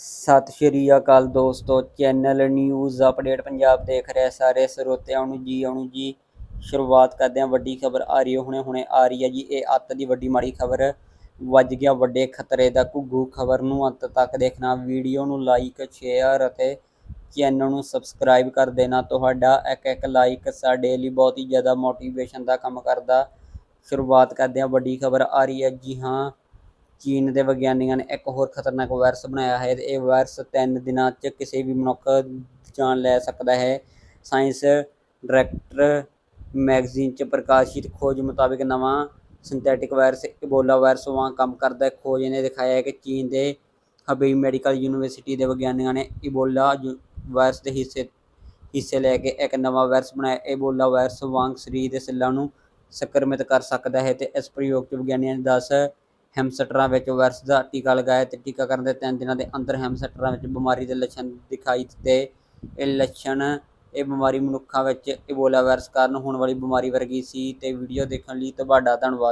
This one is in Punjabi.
ਸਤਿ ਸ਼੍ਰੀ ਅਕਾਲ ਦੋਸਤੋ, ਚੈਨਲ ਨਿਊਜ਼ ਅਪਡੇਟ ਪੰਜਾਬ ਦੇਖ ਰਹੇ ਸਾਰੇ ਸਰੋਤਿਆਂ ਨੂੰ ਜੀ, ਆਉਣ ਜੀ। ਸ਼ੁਰੂਆਤ ਕਰਦੇ ਹਾਂ, ਵੱਡੀ ਖਬਰ ਆ ਰਹੀ ਹੈ, ਹੁਣੇ ਹੁਣੇ ਆ ਰਹੀ ਹੈ ਜੀ। ਇਹ ਅੱਤ ਦੀ ਵੱਡੀ ਮਾੜੀ ਖਬਰ ਵੱਜ ਗਿਆ ਵੱਡੇ ਖਤਰੇ ਦਾ, ਘੁੱਗੂ ਖਬਰ ਨੂੰ ਅੰਤ ਤੱਕ ਦੇਖਣਾ। ਵੀਡੀਓ ਨੂੰ ਲਾਈਕ ਸ਼ੇਅਰ ਅਤੇ ਚੈਨਲ ਨੂੰ ਸਬਸਕ੍ਰਾਈਬ ਕਰ ਦੇਣਾ। ਤੁਹਾਡਾ ਇੱਕ ਇੱਕ ਲਾਈਕ ਸਾਡੇ ਲਈ ਬਹੁਤ ਹੀ ਜ਼ਿਆਦਾ ਮੋਟੀਵੇਸ਼ਨ ਦਾ ਕੰਮ ਕਰਦਾ। ਸ਼ੁਰੂਆਤ ਕਰਦੇ ਹਾਂ, ਵੱਡੀ ਖਬਰ ਆ ਰਹੀ ਹੈ। ਜੀ ਹਾਂ ਚੀਨ ਦੇ ਵਿਗਿਆਨੀਆਂ ਨੇ ਇੱਕ ਹੋਰ ਖਤਰਨਾਕ ਵਾਇਰਸ ਬਣਾਇਆ ਹੈ ਤੇ ਇਹ ਵਾਇਰਸ ਤਿੰਨ ਦਿਨਾਂ 'ਚ ਕਿਸੇ ਵੀ ਮਨੁੱਖ ਦੀ ਜਾਨ ਲੈ ਸਕਦਾ ਹੈ। ਸਾਇੰਸ ਡਾਇਰੈਕਟਰ ਮੈਗਜ਼ੀਨ 'ਚ ਪ੍ਰਕਾਸ਼ਿਤ ਖੋਜ ਮੁਤਾਬਿਕ ਨਵਾਂ ਸਿੰਥੈਟਿਕ ਵਾਇਰਸ ਇਬੋਲਾ ਵਾਇਰਸ ਵਾਂਗ ਕੰਮ ਕਰਦਾ ਹੈ। ਖੋਜ ਨੇ ਦਿਖਾਇਆ ਹੈ ਕਿ ਚੀਨ ਦੇ ਹਬਈ ਮੈਡੀਕਲ ਯੂਨੀਵਰਸਿਟੀ ਦੇ ਵਿਗਿਆਨੀਆਂ ਨੇ ਇਬੋਲਾ ਯੂ- ਵਾਇਰਸ ਦੇ ਹਿੱਸੇ ਹਿੱਸੇ ਲੈ ਕੇ ਇੱਕ ਨਵਾਂ ਵਾਇਰਸ ਬਣਾਇਆ। ਇਬੋਲਾ ਵਾਇਰਸ ਵਾਂਗ ਸਰੀਰ ਦੇ ਸੈੱਲਾਂ ਨੂੰ ਸੰਕਰਮਿਤ ਕਰ ਸਕਦਾ ਹੈ ਤੇ ਇਸ ਪ੍ਰਯੋਗ 'ਚ ਵਿਗਿਆਨੀਆਂ ਨੇ 10 ਹੈਮਸਟਰਾਂ ਵਿੱਚ ਵਾਇਰਸ ਦਾ ਟੀਕਾ ਲਗਾਇਆ ਤੇ ਟੀਕਾਕਰਨ ਦੇ ਤਿੰਨ ਦਿਨਾਂ ਦੇ ਅੰਦਰ ਹੈਮਸਟਰਾਂ ਵਿੱਚ ਬਿਮਾਰੀ ਦੇ ਲੱਛਣ ਦਿਖਾਈ ਦਿੱਤੇ। ਇਹ ਲੱਛਣ, ਇਹ ਬਿਮਾਰੀ ਮਨੁੱਖਾਂ ਵਿੱਚ ਇਬੋਲਾ ਵਾਇਰਸ ਕਾਰਨ ਹੋਣ ਵਾਲੀ ਬਿਮਾਰੀ ਵਰਗੀ ਸੀ ਤੇ ਵੀਡੀਓ ਦੇਖਣ ਲਈ ਤੁਹਾਡਾ ਧੰਨਵਾਦ।